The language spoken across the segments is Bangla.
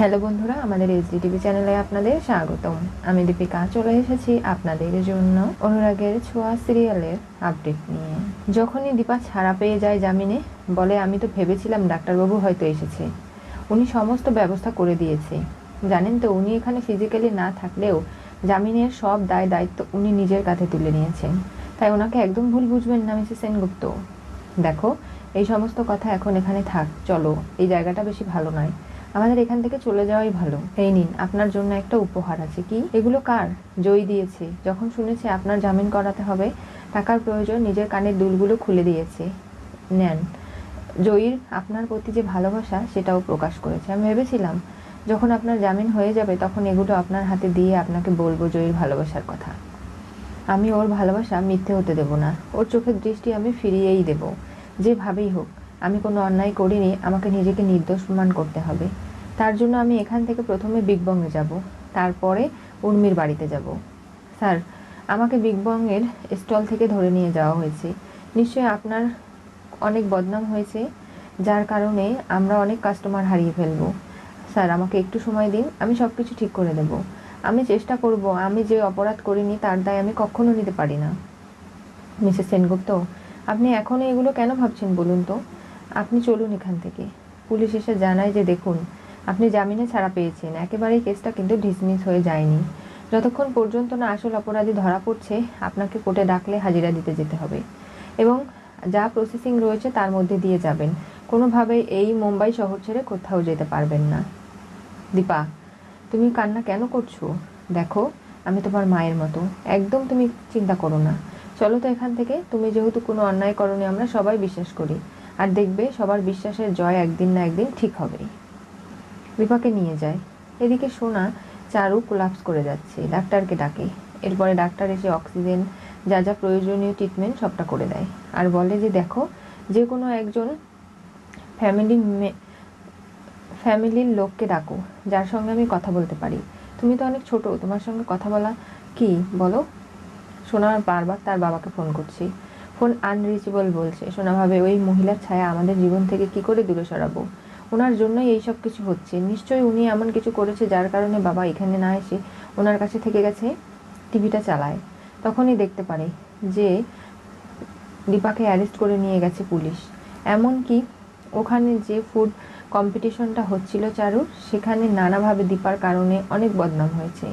হ্যালো বন্ধুরা, আমাদের এইচডি টিভি চ্যানেলে আপনাদের স্বাগতম। আমি দীপিকা, চলে এসেছি আপনাদের জন্য অনুরাগের ছোঁয়া সিরিয়ালের আপডেট নিয়ে। যখনই দীপা ছাড়া পেয়ে যায় জামিনে, বলে, আমি তো ভেবেছিলাম ডাক্তারবাবু হয়তো এসেছে। উনি সমস্ত ব্যবস্থা করে দিয়েছে। জানেন তো, উনি এখানে ফিজিক্যালি না থাকলেও জামিনের সব দায় দায়িত্ব উনি নিজের কাঁধে তুলে নিয়েছেন। তাই ওনাকে একদম ভুল বুঝবেন না, মিসেস সেনগুপ্ত। দেখো, এই সমস্ত কথা এখন এখানে থাক, চলো, এই জায়গাটা বেশি ভালো নয়। আমাদের এখান থেকে চলে যাওয়াই ভালো। এই নিন, আপনার জন্য একটা উপহার আছে। কি? এগুলো কার? জয় দিয়েছে। যখন শুনেছে আপনার জামিন করাতে হবে, টাকার প্রয়োজন, নিজের কানের দুলগুলো খুলে দিয়েছে। নেন। জয়ীর আপনার প্রতি যে ভালোবাসা, সেটাও প্রকাশ করেছে। আমি ভেবেছিলাম, যখন আপনার জামিন হয়ে যাবে, তখন এগুলো আপনার হাতে দিয়ে আপনাকে বলব জয়ীর ভালোবাসার কথা। আমি ওর ভালোবাসা মিথ্যে হতে দেব না। ওর চোখের দৃষ্টি আমি ফিরিয়েই দেব। যেভাবেই হোক আমি কোনো অন্যায় করিনি, আমাকে নিজেকে নির্দোষ প্রমাণ করতে হবে। তার জন্য আমি এখান থেকে প্রথমে বিগ বংয়ে যাব, তারপরে উর্মির বাড়িতে যাব। স্যার, আমাকে বিগ বংয়ের স্টল থেকে ধরে নিয়ে যাওয়া হয়েছে। নিশ্চয়ই আপনার অনেক বদনাম হয়েছে, যার কারণে আমরা অনেক কাস্টমার হারিয়ে ফেলব। স্যার, আমাকে একটু সময় দিন, আমি সব কিছু ঠিক করে দেব। আমি চেষ্টা করব, আমি যে অপরাধ করিনি তার দায় আমি কখনো নিতে পারি না। মিসেস সেনগুপ্ত, আপনি এখনও এগুলো কেন ভাবছেন বলুন তো? আপনি চলুন এখান থেকে। পুলিশ এসে জানায় যে, দেখুন, আপনি জামিনে ছাড়া পেয়েছেন। একেবারেই কেসটা কিন্তু ডিসমিস হয়ে যায়নি। যতক্ষণ পর্যন্ত না আসল অপরাধী ধরা পড়ছে, আপনাকে কোর্টে ডাকলে হাজিরা দিতে যেতে হবে। এবং যা প্রসেসিং রয়েছে তার মধ্যে দিয়ে যাবেন। কোনোভাবে এই মুম্বাই শহর ছেড়ে কোথাও যেতে পারবেন না। দীপা, তুমি কান্না কেন করছ? দেখো, আমি তোমার মায়ের মতো। একদম তুমি চিন্তা করো না। চলো তো এখান থেকে। তুমি যেহেতু কোনো অন্যায় করনি আমরা সবাই বিশ্বাস করি। আর দেখবে সবার বিশ্বাসের জয় একদিন না একদিন ঠিক হবেই। দীপাকে নিয়ে যায়। এদিকে সোনা চারু কোলাপস করে যাচ্ছে, ডাক্তারকে ডাকে। এরপরে ডাক্তার এসে অক্সিজেন যা যা প্রয়োজনীয় ট্রিটমেন্ট সবটা করে দেয়। আর বলে যে দেখো, যে কোনো একজন ফ্যামিলি ফ্যামিলির লোককে ডাকো, যার সঙ্গে আমি কথা বলতে পারি। তুমি তো অনেক ছোট, তোমার সঙ্গে কথা বলা কি? বলো। সোনা বারবার তার বাবাকে ফোন করছি। ফোন আনরিচেবল বলছে। সোনা ভাবে, ওই মহিলার ছায়া আমাদের জীবন থেকে কি করে দূরে সরাবো? ওনার জন্যই এই সব কিছু হচ্ছে। নিশ্চয়ই উনি এমন কিছু করেছে যার কারণে বাবা এখানে না এসে ওনার কাছে থেকে গেছে, টিভিটা চালায়। তখনই দেখতে পারে যে দীপাকে অ্যারেস্ট করে নিয়ে গেছে পুলিশ। এমনকি ওখানে যে ফুড কম্পিটিশনটা হচ্ছিল চারু সেখানে নানাভাবে দীপার কারণে অনেক বদনাম হয়েছে।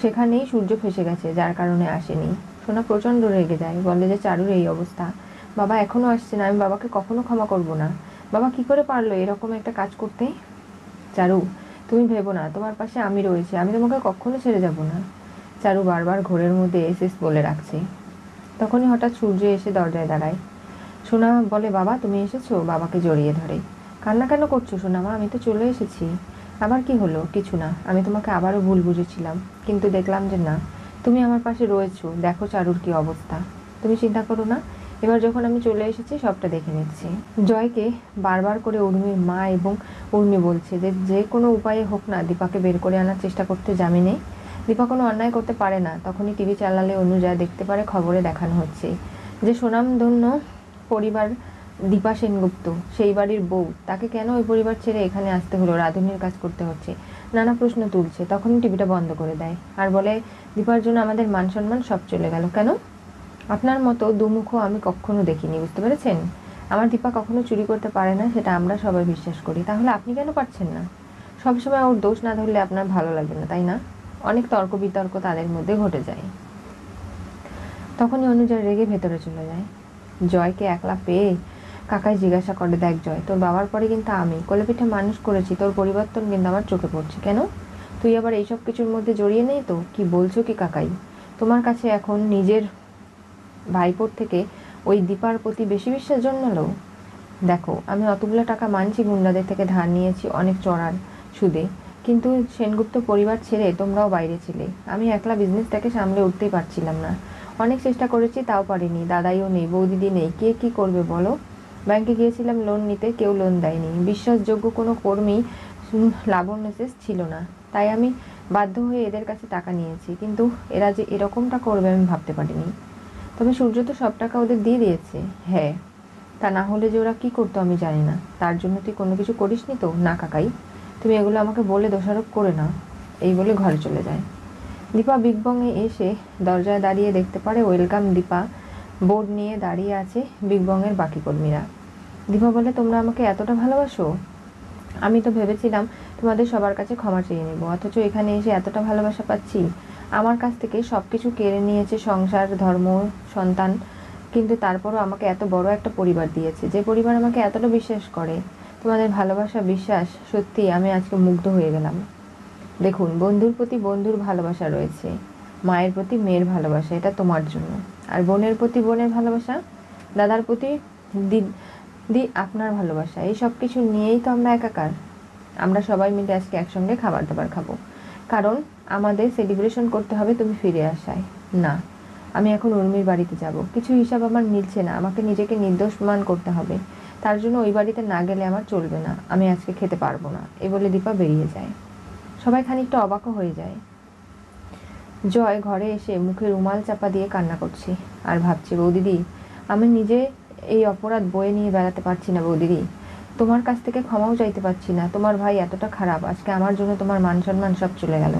সেখানেই সূর্য ফেসে গেছে, যার কারণে আসেনি। সোনা প্রচণ্ড রেগে যায়। বলে যে, চারুর এই অবস্থা। বাবা এখনও আসছে না। আমি বাবাকে কখনো ক্ষমা করব না। বাবা কি করে পারল এরকম একটা কাজ করতে? চারু, তুমি ভেবো না। তোমার পাশে আমি রয়েছি। আমি তোমাকে কখনো ছেড়ে যাব না। চারু বারবার ঘোরের মধ্যে এসেস বলে রাখছে। তখনই হঠাৎ সূর্য এসে দরজায় দাঁড়ায়। সোনা বলে, বাবা, তুমি এসেছ? বাবাকে জড়িয়ে ধরে। কান্না কেন করছ সোনা মা? আমি তো চলে এসেছি। আবার কি হলো? কিছু না। আমি তোমাকে আবারও ভুল বুঝেছিলাম। কিন্তু দেখলাম যে না। তুমি আমার পাশে রয়েছো, দেখো চারুর কি অবস্থা। তুমি চিন্তা করো না, এবার যখন আমি চলে এসেছি, সবটা দেখে নিচ্ছি। জয়কে বারবার করে উর্মির মা এবং উর্মি বলছে যে যে কোনো উপায়ে হোক না, দীপাকে বের করে আনার চেষ্টা করতে জামিনে দীপা কোনো অন্যায় করতে পারে না, তখনই টিভি চালালে অনুজা দেখতে পারে খবরে দেখানো হচ্ছে। যে সুনামধন্য পরিবার দীপা সেনগুপ্ত, সেই বাড়ির বউ, তাকে কেন ওই পরিবার ছেড়ে এখানে আসতে হলো? রাঁধুনির কাজ করতে হচ্ছে। নানা প্রশ্ন তুলছে। তখনই টিভিটা বন্ধ করে দেয় আর বলে দীপার জন্য আমাদের মান সম্মান সব চলে গেল কেন? আপনার মতো দুমুখও আমি কখনো দেখিনি, বুঝতে পেরেছেন? আমার দীপা কখনো চুরি করতে পারে না, সেটা আমরা সবাই বিশ্বাস করি। তাহলে আপনি কেন পারছেন না? সবসময় ওর দোষ না ধরলে আপনার ভালো লাগবে না, তাই না? অনেক তর্ক বিতর্ক তাদের মধ্যে ঘটে যায়। তখনই অনুজয় রেগে ভেতরে চলে যায়। জয়কে একলা পেয়ে কাকাই জিজ্ঞাসা করে, দেখ জয়, তোর বাবার পরে কিন্তু আমি। কোলে পিঠে মানুষ করেছি, তোর পরিবর্তন কিন্তু আমার চোখে পড়ছে। কেন? তুই আবার এইসব কিছুর মধ্যে জড়িয়ে নেই তো? কি বলছো কি কাকাই? তোমার কাছে এখন নিজের ভাইপোর থেকে ওই দীপার প্রতি বেশি বিশ্বাস জন্মালো? দেখো, আমি অতগুলো টাকা মানছি, গুন্ডাদের থেকে ধার নিয়েছি, অনেক চড়ার সুদে। কিন্তু সেনগুপ্ত পরিবার ছেড়ে তোমরাও বাইরে ছিলে। আমি একলা বিজনেসটাকে সামলে উঠতেই পারছিলাম না। অনেক চেষ্টা করেছি, তাও পারিনি। দাদাইও নেই, বৌদিদি নেই। কে কি করবে বলো? ব্যাংকে গিয়েছিলাম লোন নিতে, কেউ লোন দেয়নি। বিশ্বাসযোগ্য কোনো কর্মী লাবণ্য মেসেজ ছিল না। তাই আমি বাধ্য হয়ে এদের কাছে টাকা নিয়েছি। কিন্তু এরা যে এরকমটা করবে আমি ভাবতে পারিনি। তবে সূর্য তো সব টাকা ওদের দিয়ে দিয়েছে। হ্যাঁ তা না হলে যে ওরা কী করতো আমি জানি না। তার জন্য তুই কোনো কিছু করিসনি তো? না, কাকাই। তুমি এগুলো আমাকে বলে দোষারোপ করে না এই বলে ঘরে চলে যায়। দীপা বিগ বংয়ে এসে দরজায় দাঁড়িয়ে দেখতে পারে ওয়েলকাম দীপা। বোর্ড নিয়ে দাঁড়িয়ে আছে বিগ বংয়ের বাকি কর্মীরা। দীপা বলে, তোমরা আমাকে এতটা ভালোবাসো? আমি তো ভেবেছিলাম তোমাদের সবার কাছে ক্ষমা চেয়ে নেব, অথচ এখানে এসে এতটা ভালোবাসা পাচ্ছি। আমার কাছ থেকে সব কিছু কেড়ে নিয়েছে সংসার, ধর্ম, সন্তান, কিন্তু তারপরও আমাকে এত বড় একটা পরিবার দিয়েছে। যে পরিবার আমাকে এতটা বিশ্বাস করে, তোমাদের ভালোবাসা, বিশ্বাস, সত্যি আমি আজকে মুগ্ধ হয়ে গেলাম। দেখুন, বন্ধুর প্রতি বন্ধুর ভালোবাসা রয়েছে, মায়ের প্রতি মেয়ের ভালোবাসা, এটা তোমার জন্য। আর বোনের প্রতি বোনের ভালোবাসা, দাদার প্রতি দি দি আপনার ভালোবাসা, এই সব কিছু নিয়েই তো আমরা একাকার। আমরা সবাই মিলে আজকে একসঙ্গে খাবার দাবার খাব। কারণ আমাদের সেলিব্রেশন করতে হবে তুমি ফিরে আসায়। না, আমি এখন উর্মির বাড়িতে যাব। কিছু হিসাব আমার মিলছে না, আমাকে নিজেকে নির্দোষ মান করতে হবে। তার জন্য ওই বাড়িতে না গেলে আমার চলবে না, আমি আজকে খেতে পারব না। এ বলে দীপা বেরিয়ে যায়। সবাই খানিকটা অবাকও হয়ে যায়। জয় ঘরে এসে মুখে রুমাল চাপা দিয়ে কান্না করছে। আর ভাবছে, বৌদিদি, আমি নিজে এই অপরাধ বয়ে নিয়ে বেড়াতে পারছি না বৌদিদি। তোমার কাছ থেকে ক্ষমাও চাইতে পারছি না। তোমার ভাই এতটা খারাপ, আজকে আমার জন্য তোমার মান সম্মান সব চলে গেল।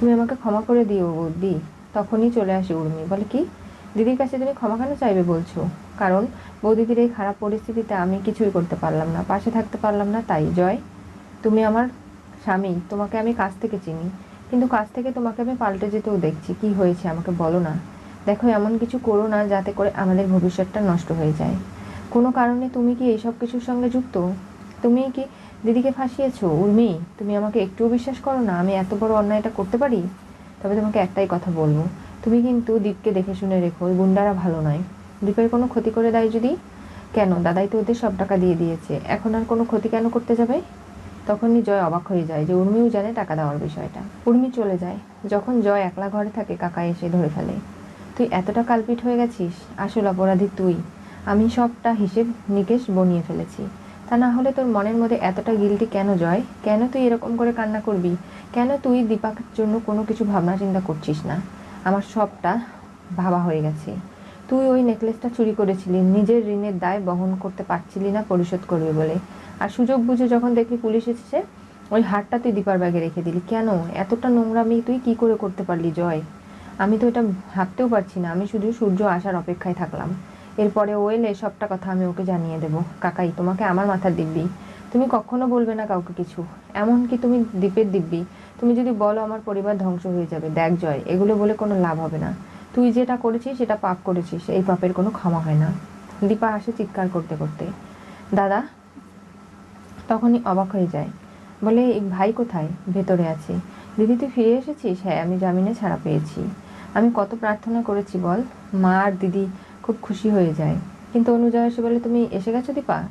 তুমি আমাকে ক্ষমা করে দিও বৌদি। তখনই চলে আসে উর্মি। বলে, কি? দিদির কাছে তুমি ক্ষমা কেন চাইবে বলছো? কারণ বৌদিদির এই খারাপ পরিস্থিতিতে আমি কিছুই করতে পারলাম না, পাশে থাকতে পারলাম না, তাই জয়। তুমি আমার স্বামী, তোমাকে আমি কাছ থেকে চিনি। কিন্তু কাছ থেকে তোমাকে আমি পাল্টে যেতেও দেখছি। কি হয়েছে? আমাকে বলো না। দেখো, এমন কিছু করো না যাতে করে আমাদের ভবিষ্যৎটা নষ্ট হয়ে যায়। কোনো কারণে তুমি কি এইসব কিছুর সঙ্গে যুক্ত? তুমি কি দিদিকে ফাঁসিয়েছো? উর্মি, তুমি আমাকে একটুও বিশ্বাস করো না? আমি এত বড় অন্যায়টা করতে পারি? তবে তোমাকে একটাই কথা বলব। তুমি কিন্তু দীপকে দেখে শুনে রেখো, ওই গুন্ডারা ভালো নয়। দীপের কোনো ক্ষতি করে দেয় যদি? কেন? দাদাই তো ওদের সব টাকা দিয়ে দিয়েছে। এখন আর কোনো ক্ষতি কেন করতে যাবে? তখনই জয় অবাক হয়ে যায় যে উর্মিও জানে টাকা দেওয়ার বিষয়টা। উর্মি চলে যায়। যখন জয় একলা ঘরে থাকে, কাকা এসে ধরে ফেলে। তুই এতটা কালপিট হয়ে গেছিস? আসল অপরাধী তুই। আমি সবটা হিসেব নিকেশ বনিয়ে ফেলেছি। তা না হলে তোর মনের মধ্যে এতটা গিলটি কেন জয়? কেন তুই এরকম করে কান্না করবি? কেন তুই দীপাকের জন্য কোনো কিছু ভাবনা চিন্তা করছিস না? আমার সবটা ভাবা হয়ে গেছে। তুই ওই নেকলেসটা চুরি করেছিলি, নিজের ঋণের দায় বহন করতে পারছিলি না পরিশোধ করবি বলে। আর সুযোগ বুঝে যখন দেখলি পুলিশ এসেছে, ওই হারটা তুই দীপার ব্যাগে রেখে দিলি। কেন? এতটা নোংরামি তুই কি করে করতে পারলি, জয়? আমি তো এটা ভাবতেও পারছি না। আমি শুধু সূর্য আসার অপেক্ষায় থাকলাম। এরপরে ও এলে সবটা কথা আমি ওকে জানিয়ে দেবো। কাকাই, তোমাকে আমার মাথার দিব্যি। তুমি কখনো বলবে না কাউকে কিছু। এমন কি তুমি দ্বীপের দিব্যি। তুমি যদি বলো আমার পরিবার ধ্বংস হয়ে যাবে। দেখ, জয়, এগুলো বলে কোনো লাভ হবে না। তুই যেটা করেছিস, সেটা পাপ করেছিস। এই পাপের কোনো ক্ষমা হয় না। দীপা আসে চিৎকার করতে করতে। দাদা, তখনই অবাক হয়ে যায়। বলে, "এই ভাই কোথায়? ভেতরে আছে। দিদি, তুই ফিরে এসেছিস? হ্যাঁ আমি জামিনে ছাড়া পেয়েছি। আমি কত প্রার্থনা করেছি বল? মা আর দিদি খুব খুশি হয়ে যায়। কিন্তু অনুজা এসে বলে, তুমি এসে গেছো দীপা?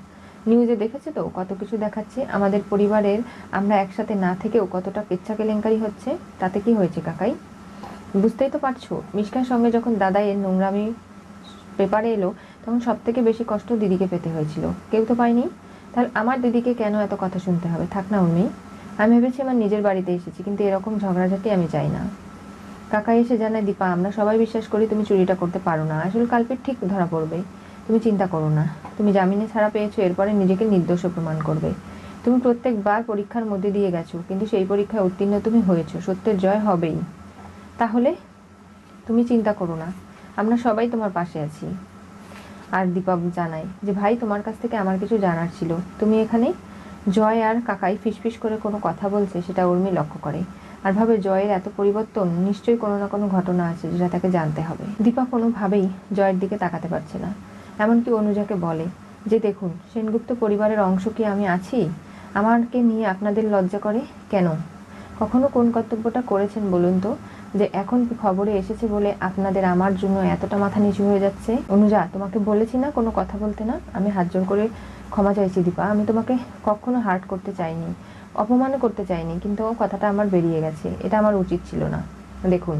নিউজে দেখেছ তো? কত কিছু দেখাচ্ছে। আমাদের পরিবারের আমরা একসাথে না থেকেও কতটা কেচ্ছা কেলেঙ্কারি হচ্ছে? তাতে কি হয়েছে, কাকাই? বুঝতেই তো পারছ। মিশকার সঙ্গে যখন দাদা এর নোংরামি পেপারে এলো, তখন সব থেকে বেশি কষ্ট দিদিকে পেতে হয়েছিল। কেউ তো পায়নি। তাহলে আমার দিদিকে কেন এত কথা শুনতে হবে? থাক না উর্মি। আমি ভেবেছি আমার নিজের বাড়িতে এসেছি, কিন্তু এরকম ঝগড়াঝাটি আমি চাই না। কাকা এসে জানায়, দীপা, আমরা সবাই বিশ্বাস করি তুমি চুরিটা করতে পারো না। আসলে কালপিট ঠিক ধরা পড়বে। তুমি চিন্তা করো না। তুমি জামিনে ছাড়া পেয়েছ, এরপরে নিজেকে নির্দোষ প্রমাণ করবে। তুমি প্রত্যেকবার পরীক্ষার মধ্যে দিয়ে গেছো, কিন্তু সেই পরীক্ষায় উত্তীর্ণ তুমি হয়েছো। সত্যের জয় হবেই। তাহলে তুমি চিন্তা করো না। আমরা সবাই তোমার পাশে আছি। আর দীপা জানায় যে, ভাই, তোমার কাছ থেকে আমার কিছু জানার ছিল। তুমি এখানে জয় আর কাকাই ফিসফিস করে কোনো কথা বলছে সেটা উর্মি লক্ষ্য করে। আর ভাবে জয়ের এত পরিবর্তন, নিশ্চয়ই কোনো না কোনো ঘটনা আছে যেটা তাকে জানতে হবে। দীপা কোনোভাবেই জয়ের দিকে তাকাতে পারছে না। এমনকি অনুজাকে বলে যে, দেখুন, সেনগুপ্ত পরিবারের অংশ কি আমি আছি? আমাকে নিয়ে আপনাদের লজ্জা করে কেন? কখনো কোন কর্তব্যটা করেছেন বলুন তো? যে এখন কি খবরে এসেছে বলে আপনাদের আমার জন্য এতটা মাথা নিচু হয়ে যাচ্ছে? অনুজা, তোমাকে বলেছি না কোনো কথা বলতে না? আমি হাত জোর করে ক্ষমা চাইছি দীপা। আমি তোমাকে কখনো হার্ট করতে চাইনি অপমানও করতে চাইনি, কিন্তু কথাটা আমার বেরিয়ে গেছে। এটা আমার উচিত ছিল না। দেখুন,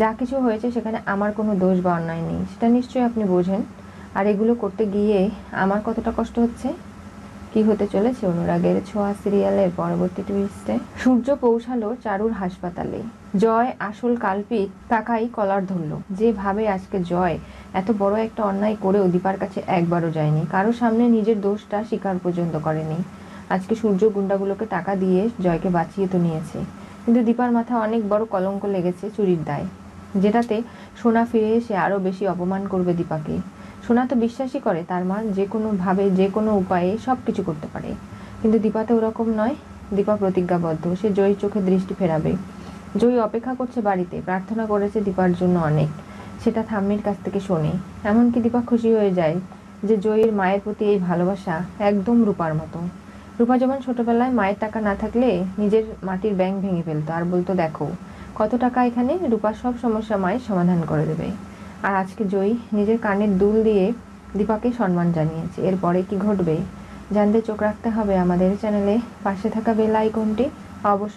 যা কিছু হয়েছে সেখানে আমার কোনো দোষ বা অন্যায় নেই। সেটা নিশ্চয়ই আপনি বোঝেন। আর এগুলো করতে গিয়ে আমার কতটা কষ্ট হচ্ছে? কি হতে চলেছে অনুরাগের ছোঁয়া সিরিয়ালের পরবর্তী টুইস্টে সূর্য পৌঁছালো চারুর হাসপাতালে। জয়, আসল কাল্পিক তাকাই কলার ধরলো। যেভাবে আজকে জয়, এত বড় একটা অন্যায় করেও দীপার কাছে একবারও যায়নি। কারও সামনে নিজের দোষটা স্বীকার পর্যন্ত করেনি। আজকে সূর্য গুন্ডাগুলোকে টাকা দিয়ে জয়কে বাঁচিয়ে তো নিয়েছে। কিন্তু দীপার মাথা অনেক বড় কলঙ্ক লেগেছে চুরির দায়। যেটাতে সোনা ফিরে এসে আরও বেশি অপমান করবে দীপাকে। সোনা তো বিশ্বাসই করে, তার মা যে কোনোভাবে যে কোনো উপায়ে সব কিছু করতে পারে। কিন্তু দীপা তো ওরকম নয়। দীপা প্রতিজ্ঞাবদ্ধ, সে জয়ী চোখে দৃষ্টি ফেরাবে। জয়ী অপেক্ষা করছে বাড়িতে, প্রার্থনা করেছে দীপার জন্য অনেক। সেটা থাম্মির কাছ থেকে শোনে। এমনকি দীপা খুশি হয়ে যায় যে জয়ীর মায়ের প্রতি এই ভালোবাসা একদম রূপার মতো। রূপা যেমন ছোটবেলায় মায়ের টাকা না থাকলে নিজের মাটির ব্যাংক ভেঙে ফেলতো। আর বলতো, দেখো, কত টাকা এখানে? রূপা সব সমস্যা মায়ের সমাধান করে দেবে। আর আজকে জয়ী নিজের কানের দুল দিয়ে দীপাকে সম্মান জানিয়েছে। এরপরে কি ঘটবে? জানতে চোখ রাখতে হবে আমাদের চ্যানেলে। পাশে থাকা বেল আইকনটি অবশ্যই